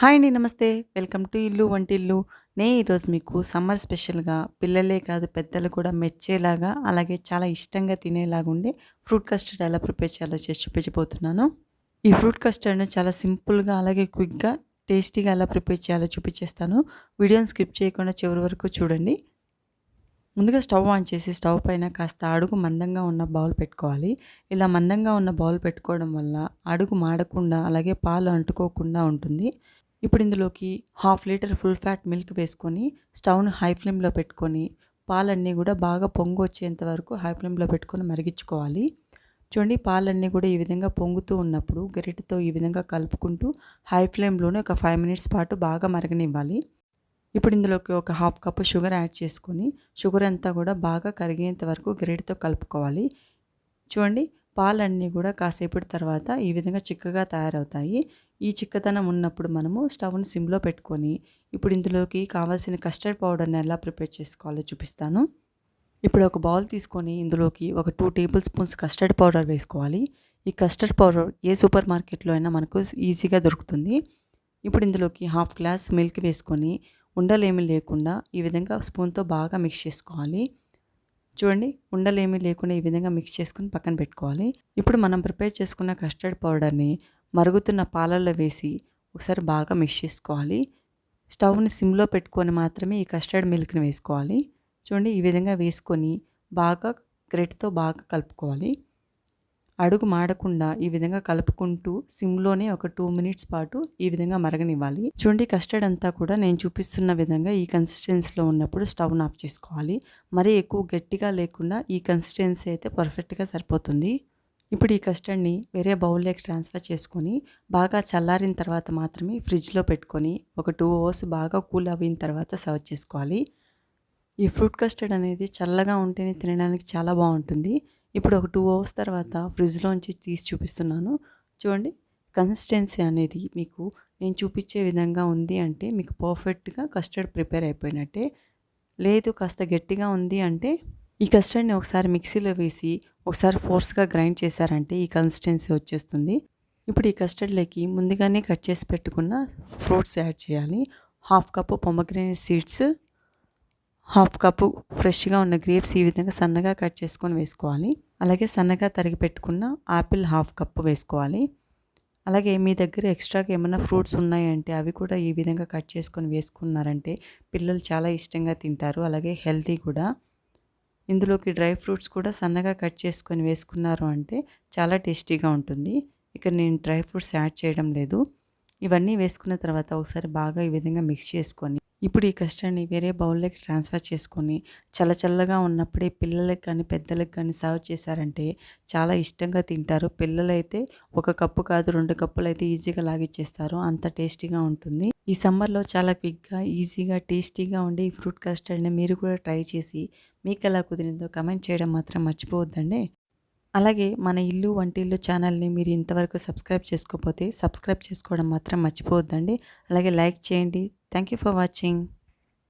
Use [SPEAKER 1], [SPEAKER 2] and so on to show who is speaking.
[SPEAKER 1] Hi అండి నమస్తే. Welcome to ఇల్లు వంటిల్లు. నే ఈరోజు మీకు సమ్మర్ స్పెషల్గా పిల్లలే కాదు పెద్దలు కూడా మెచ్చేలాగా అలాగే చాలా ఇష్టంగా తినేలాగా ఉండే ఫ్రూట్ కస్టర్డ్ ఎలా ప్రిపేర్ చేయాలో చేసి చూపించబోతున్నాను. ఈ ఫ్రూట్ కస్టర్డ్ను చాలా సింపుల్గా అలాగే క్విక్గా టేస్టీగా ఎలా ప్రిపేర్ చేయాలో చూపించేస్తాను. వీడియోని స్కిప్ చేయకుండా చివరి వరకు చూడండి. ముందుగా స్టవ్ ఆన్ చేసి స్టవ్ పైన కాస్త అడుగు మందంగా ఉన్న బౌల్ పెట్టుకోవాలి. ఇలా మందంగా ఉన్న బౌల్ పెట్టుకోవడం వల్ల అడుగు మాడకుండా అలాగే పాలు అంటుకోకుండా ఉంటుంది. ఇప్పుడు ఇందులోకి half liter full fat milk వేసుకొని స్టవ్ను హై ఫ్లేమ్లో పెట్టుకొని పాలన్నీ కూడా బాగా పొంగు వచ్చేంత వరకు హై ఫ్లేమ్లో పెట్టుకొని మరిగించుకోవాలి. చూడండి పాలన్నీ కూడా ఈ విధంగా పొంగుతూ ఉన్నప్పుడు గరిటతో ఈ విధంగా కలుపుకుంటూ హై ఫ్లేమ్లోనే ఒక ఫైవ్ మినిట్స్ పాటు బాగా మరగనివ్వాలి. ఇప్పుడు ఇందులోకి ఒక హాఫ్ కప్ షుగర్ యాడ్ చేసుకొని షుగర్ అంతా కూడా బాగా కరిగేంత వరకు గరిటతో కలుపుకోవాలి. చూడండి పాలన్నీ కూడా కాసేపటి తర్వాత ఈ విధంగా చిక్కగా తయారవుతాయి. ఈ చిక్కదనం ఉన్నప్పుడు మనము స్టవ్ని సిమ్లో పెట్టుకొని ఇప్పుడు ఇందులోకి కావాల్సిన కస్టర్డ్ పౌడర్ని ఎలా ప్రిపేర్ చేసుకోవాలో చూపిస్తాను. ఇప్పుడు ఒక బౌల్ తీసుకొని ఇందులోకి ఒక two tablespoons custard powder వేసుకోవాలి. ఈ కస్టర్డ్ పౌడర్ ఏ సూపర్ మార్కెట్లో అయినా మనకు ఈజీగా దొరుకుతుంది. ఇప్పుడు ఇందులోకి హాఫ్ గ్లాస్ మిల్క్ వేసుకొని ఉండలేమి లేకుండా ఈ విధంగా స్పూన్తో బాగా మిక్స్ చేసుకోవాలి. చూడండి ఉండలేమి లేకుండా ఈ విధంగా మిక్స్ చేసుకుని పక్కన పెట్టుకోవాలి. ఇప్పుడు మనం ప్రిపేర్ చేసుకున్న కస్టర్డ్ పౌడర్ని మరుగుతున్న పాలల్లో వేసి ఒకసారి బాగా మిక్స్ చేసుకోవాలి. స్టవ్ని సిమ్లో పెట్టుకొని మాత్రమే ఈ కస్టర్డ్ మిల్క్ని వేసుకోవాలి. చూడండి ఈ విధంగా వేసుకొని బాగా గ్రెట్తో బాగా కలుపుకోవాలి. అడుగు మాడకుండా ఈ విధంగా కలుపుకుంటూ సిమ్లోనే ఒక టూ మినిట్స్ పాటు ఈ విధంగా మరగనివ్వాలి. చూడండి కస్టర్డ్ అంతా కూడా నేను చూపిస్తున్న విధంగా ఈ కన్సిస్టెన్సీలో ఉన్నప్పుడు స్టవ్ని ఆఫ్ చేసుకోవాలి. మరీ ఎక్కువ గట్టిగా లేకుండా ఈ కన్సిస్టెన్సీ అయితే పర్ఫెక్ట్గా సరిపోతుంది. ఇప్పుడు ఈ కస్టర్డ్ని వేరే బౌల్లోకి ట్రాన్స్ఫర్ చేసుకొని బాగా చల్లారిన తర్వాత మాత్రమే ఫ్రిడ్జ్లో పెట్టుకొని ఒక టూ అవర్స్ బాగా కూల్ అయిన తర్వాత సర్వ్ చేసుకోవాలి. ఈ ఫ్రూట్ కస్టర్డ్ అనేది చల్లగా ఉంటేనే తినడానికి చాలా బాగుంటుంది. ఇప్పుడు ఒక టూ అవర్స్ తర్వాత ఫ్రిడ్జ్లోంచి తీసి చూపిస్తున్నాను. చూడండి కన్సిస్టెన్సీ అనేది మీకు నేను చూపించే విధంగా ఉంది అంటే మీకు పర్ఫెక్ట్గా కస్టర్డ్ ప్రిపేర్ అయిపోయినట్టే. లేదు కాస్త గట్టిగా ఉంది అంటే ఈ కస్టర్డ్ని ఒకసారి మిక్సీలో వేసి ఒకసారి ఫోర్స్గా గ్రైండ్ చేశారంటే ఈ కన్సిస్టెన్సీ వచ్చేస్తుంది. ఇప్పుడు ఈ కస్టర్డ్లోకి ముందుగానే కట్ చేసి పెట్టుకున్న ఫ్రూట్స్ యాడ్ చేయాలి. Half cup pomegranate seeds half cup ఫ్రెష్గా ఉన్న గ్రేప్స్ ఈ విధంగా సన్నగా కట్ చేసుకొని వేసుకోవాలి. అలాగే సన్నగా తరిగి పెట్టుకున్న ఆపిల్ హాఫ్ కప్పు వేసుకోవాలి. అలాగే మీ దగ్గర ఎక్స్ట్రాగా ఏమైనా ఫ్రూట్స్ ఉన్నాయంటే అవి కూడా ఈ విధంగా కట్ చేసుకొని వేసుకున్నారంటే పిల్లలు చాలా ఇష్టంగా తింటారు. అలాగే హెల్తీ కూడా. ఇందులోకి డ్రై ఫ్రూట్స్ కూడా సన్నగా కట్ చేసుకొని వేసుకున్నారు అంటే చాలా టేస్టీగా ఉంటుంది. ఇక్కడ నేను డ్రై ఫ్రూట్స్ యాడ్ చేయడం లేదు. ఇవన్నీ వేసుకున్న తర్వాత ఒకసారి బాగా ఈ విధంగా మిక్స్ చేసుకొని ఇప్పుడు ఈ కస్టర్డ్ని వేరే బౌల్లోకి ట్రాన్స్ఫర్ చేసుకొని చల్ల చల్లగా ఉన్నప్పుడే పిల్లలకి కానీ పెద్దలకు కానీ సర్వ్ చేశారంటే చాలా ఇష్టంగా తింటారు. పిల్లలైతే ఒక కప్పు కాదు రెండు కప్పులు అయితే ఈజీగా లాగిచ్చేస్తారు. అంత టేస్టీగా ఉంటుంది. ఈ సమ్మర్లో చాలా క్విక్గా ఈజీగా టేస్టీగా ఉండే ఈ ఫ్రూట్ కస్టర్డ్ని మీరు కూడా ట్రై చేసి మీకు ఎలా కుదిరిందో కమెంట్ చేయడం మాత్రం మర్చిపోవద్దండి. అలాగే మన ఇల్లు వంటిల్లు ఛానల్ని మీరు ఇంతవరకు సబ్స్క్రైబ్ చేసుకోకపోతే సబ్స్క్రైబ్ చేసుకోవడం మాత్రం మర్చిపోవద్దండి. అలాగే లైక్ చేయండి. Thank you for watching.